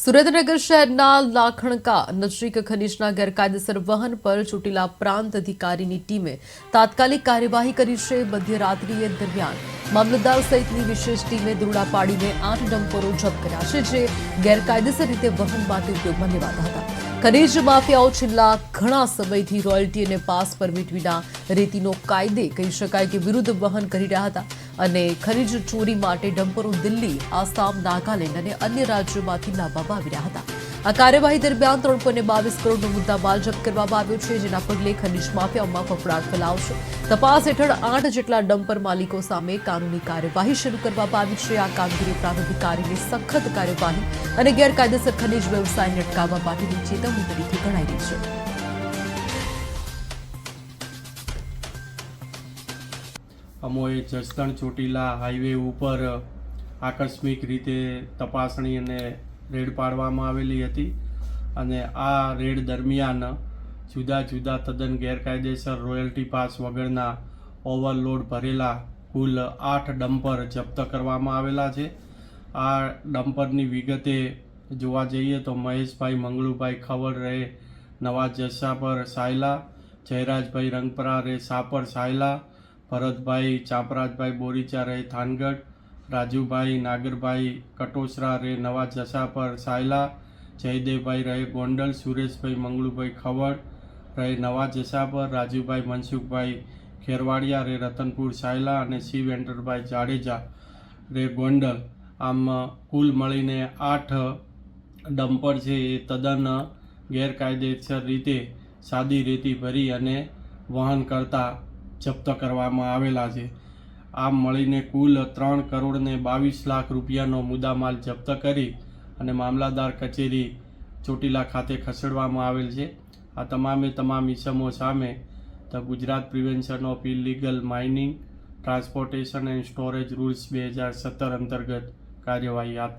સુરેન્દ્રનગર શહેરના લાખણકા નજીક ખનીજના ગેરકાયદેસર વહન પર ચૂંટેલા પ્રાંત અધિકારીની ટીમે તાત્કાલિક કાર્યવાહી કરી છે મધ્યરાત્રિએ દરમિયાન. મામલતદાર સહિતની વિશેષ ટીમે દરોડા પાડીને આઠ ડમ્પરો જપ્ત કર્યા છે, જે ગેરકાયદેસર રીતે વહન માટે ઉપયોગમાં લેવાતા હતા. ખનીજ માફિયાઓ છેલ્લા ઘણા સમયથી રોયલ્ટી અને પાસ પરમિટ વિના રેતીનો કાયદે કહી શકાય કે વિરુદ્ધ વહન કરી રહ્યા હતા. અને ખનીજ ચોરી માટે ડમ્પરો દિલ્હી, આસામ, નાગાલેન્ડ અને અન્ય રાજ્યોમાંથી લાવવામાં આવી રહ્યા હતા. આ કાર્યવાહી દરમિયાન ત્રણ પોઈન્ટ બાવીસ કરોડનો મુદ્દામાલ જપ્ત કરવામાં આવ્યો છે, જેના પગલે ખનીજ માફિયાઓમાં ફફડાટ ફેલાવશે. તપાસ હેઠળ આઠ જેટલા ડમ્પર માલિકો સામે કાનૂની કાર્યવાહી શરૂ કરવામાં આવી છે. આ કામગીરી પ્રાધિકારીની સખત કાર્યવાહી અને ગેરકાયદેસર ખનીજ વ્યવસાયને અટકાવવા માટેની ચેતવણી તરીકે ગણાઈ રહી છે. અમોએ જસદણ ચોટીલા હાઈવે ઉપર આકસ્મિક રીતે તપાસણી અને રેડ પાડવામાં આવેલી હતી અને આ રેડ દરમિયાન જુદા જુદા તદ્દન ગેરકાયદેસર રોયલ્ટી પાસ વગરના ઓવરલોડ ભરેલા કુલ આઠ ડમ્પર જપ્ત કરવામાં આવેલા છે. આ ડમ્પરની વિગતે જોવા જઈએ તો મહેશભાઈ મંગળુભાઈ ખવડ રહે નવા પર સાયલા, જયરાજભાઈ રંગપરા રે, સાપર સાયલા ભરતભાઈ, ચાપરાજભાઈ બોરીચા રહે થાનગઢ, રાજુભાઈ, નાગરભાઈ, કટોસરા રહે નવા જસાપર, સાયલા, જયદેવભાઈ રહે, ગોંડલ, સુરેશભાઈ મંગળુભાઈ ખવડ રહે નવા જસાપર, રાજુભાઈ, મનસુખભાઈ, ખેરવાડિયા રે, રતનપુર, સાયલા અને શિવ એન્ટરભાઈ જાડેજા રે, ગોંડલ. આમ, કુલ મળીને આઠ ડમ્પર છે એ તદ્દન ગેરકાયદેસર રીતે સાદી રેતી ભરી અને વહન કરતા જપ્ત કરવામાં આવેલા છે. આમ મળીને કુલ ત્રણ કરોડને બાવીસ લાખ રૂપિયાનો મુદ્દામાલ જપ્ત કરી અને મામલાદાર કચેરી ચોટીલા ખાતે ખસેડવામાં આવેલ છે. આ તમામે તમામ ઇસમો સામે the Gujarat prevention of illegal mining, transportation and storage rules બે હજાર સત્તર અંતર્ગત કાર્યવાહી હાથ ધરી